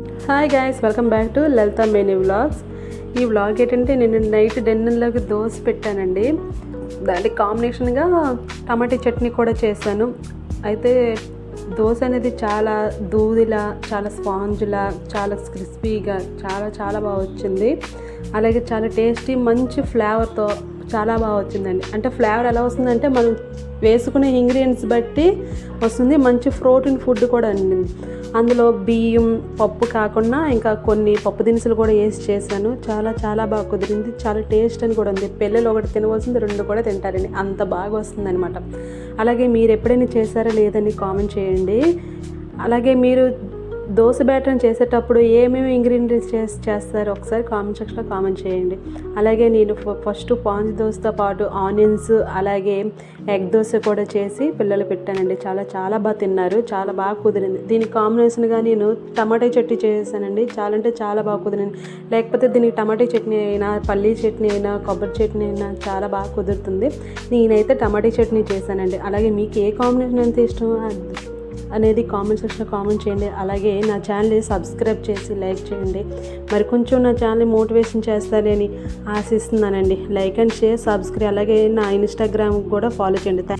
Hi guys welcome back to Lalitha Mani vlogs ఈ vlog ఏంటంటే నేను నైట్ డిన్నర్లోకి దోశ పెట్టానండి. దానికి కాంబినేషన్గా టమాటా చట్నీ కూడా చేశాను. అయితే దోశ అనేది చాలా దూదిలా చాలా స్పాంజ్లా చాలా క్రిస్పీగా చాలా చాలా బాగా వచ్చింది. అలాగే చాలా టేస్టీ మంచి ఫ్లేవర్తో చాలా బాగా వచ్చిందండి. అంటే ఫ్లేవర్ ఎలా వస్తుందంటే మనం వేసుకునే ఇంగ్రీడియంట్స్ బట్టి వస్తుంది. మంచి ప్రోటీన్ ఫుడ్ కూడా అండి. అందులో బియ్యం పప్పు కాకుండా ఇంకా కొన్ని పప్పు దినుసులు కూడా వేసి చేశాను. చాలా చాలా బాగా కుదిరింది. చాలా టేస్ట్ అని కూడా ఉంది. పిల్లలు ఒకటి తినవలసింది రెండు కూడా తింటారండి. అంత బాగా వస్తుందన్నమాట. అలాగే మీరు ఎప్పుడైనా చేశారా లేదని కామెంట్ చేయండి. అలాగే మీరు దోశ బ్యాటర్ని చేసేటప్పుడు ఏమేమి ఇంగ్రీడియంట్స్ చేసి చేస్తారు ఒకసారి కామెంట్ సెక్షన్లో కామెంట్ చేయండి. అలాగే నేను ఫ- ఫస్ట్ పాంజ్ దోశతో పాటు ఆనియన్స్ అలాగే ఎగ్ దోశ కూడా చేసి పిల్లలు పెట్టానండి. చాలా చాలా బాగా తిన్నారు. చాలా బాగా కుదిరింది. దీనికి కాంబినేషన్గా నేను టమాటా చట్నీ చేశానండి చాలా అంటే చాలా బాగా కుదిరింది. లేకపోతే దీనికి టమాటా చట్నీ అయినా పల్లీ చట్నీ అయినా కొబ్బరి చట్నీ అయినా చాలా బాగా కుదురుతుంది. నేనైతే టమాటా చట్నీ చేశానండి. అలాగే మీకు ఏ కాంబినేషన్ ఎంత ఇష్టం అనేది కామెంట్ సెక్షన్లో కామెంట్ చేయండి. అలాగే నా ఛానల్ని సబ్స్క్రైబ్ చేసి లైక్ చేయండి. మరి కొంచెం నా ఛానల్ని మోటివేషన్ చేస్తారని ఆశిస్తున్నానండి. లైక్ అండ్ షేర్ సబ్స్క్రైబ్ అలాగే నా ఇన్స్టాగ్రామ్ కూడా ఫాలో చేయండి.